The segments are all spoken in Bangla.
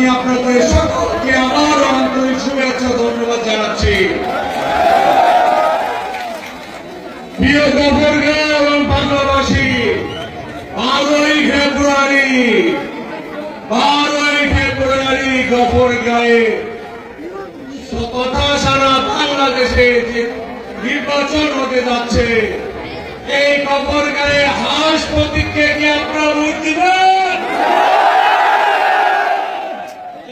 আমি আপনাদের সকলকে আমার আন্তরিক শুভেচ্ছা ধন্যবাদ জানাচ্ছি। তথা সারা নির্বাচন হতে যাচ্ছে, এই গফর গায়ে হাঁস প্রতীককে কি আপনারা ভোট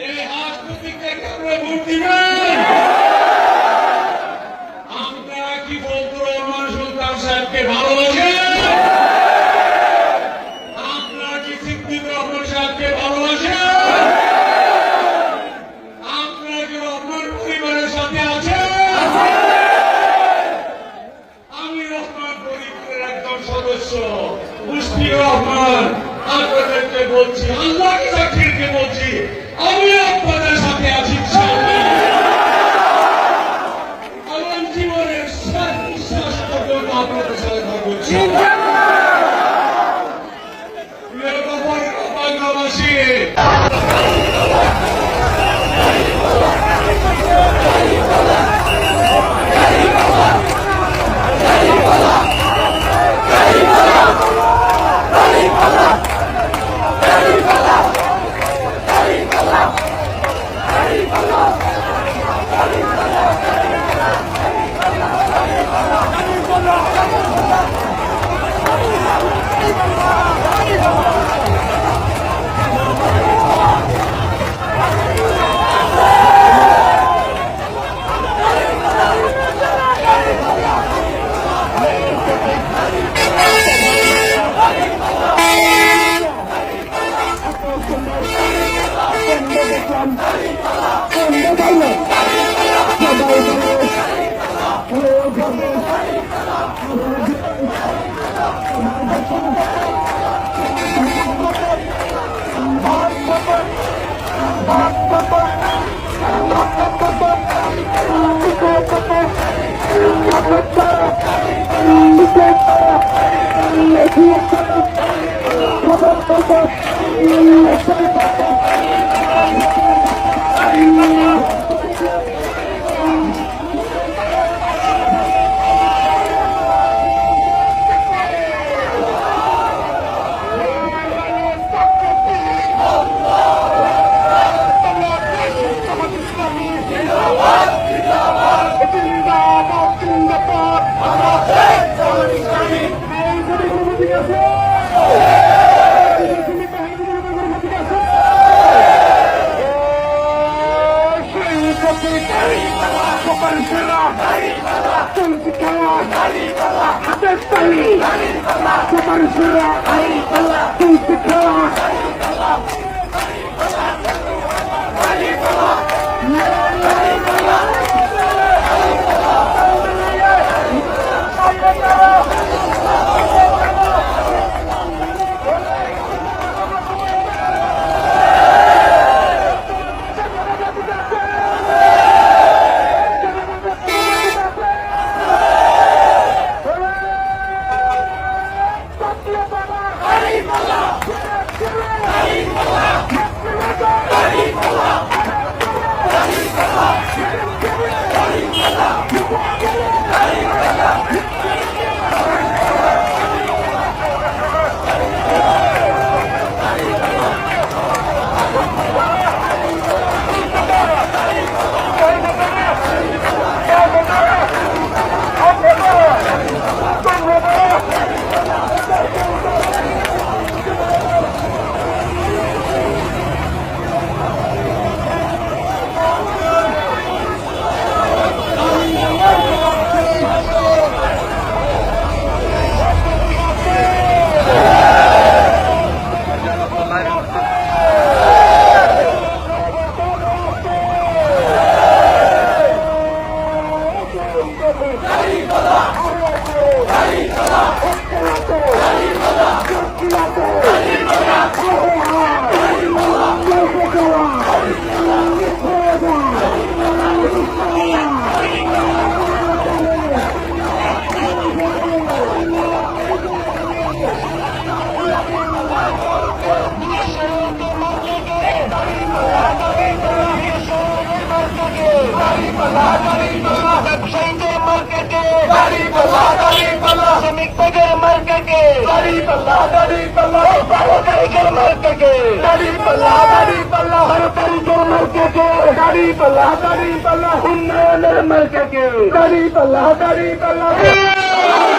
এই হাঁস প্রতীককে কি আপনারা ভোট দিবেন আপনারা কি বলতো রহমান সুলতান সাহেবকে ভালোবাসেন আপনারা কি সিদ্দিক রহমান সাহেবকে ভালোবাসেন আপনারা কি রহমান পরিবারের সাথে আছেন আমি রহমান পরিবারের একজন সদস্য মুশফিক রহমান আপনাদেরকে বলছি আল্লাহকে সাক্ষীকে বলছি আমি আপনাদের সাথে আছি الله Thank you. clausura ahí. আল্লাহ मर्क के ग़रीब लही भले मर्क के ग़रीब लही पलह मले ग़रीब लही पलहो मलिके ग़रीब लही बल ने ग़रीब लही पलह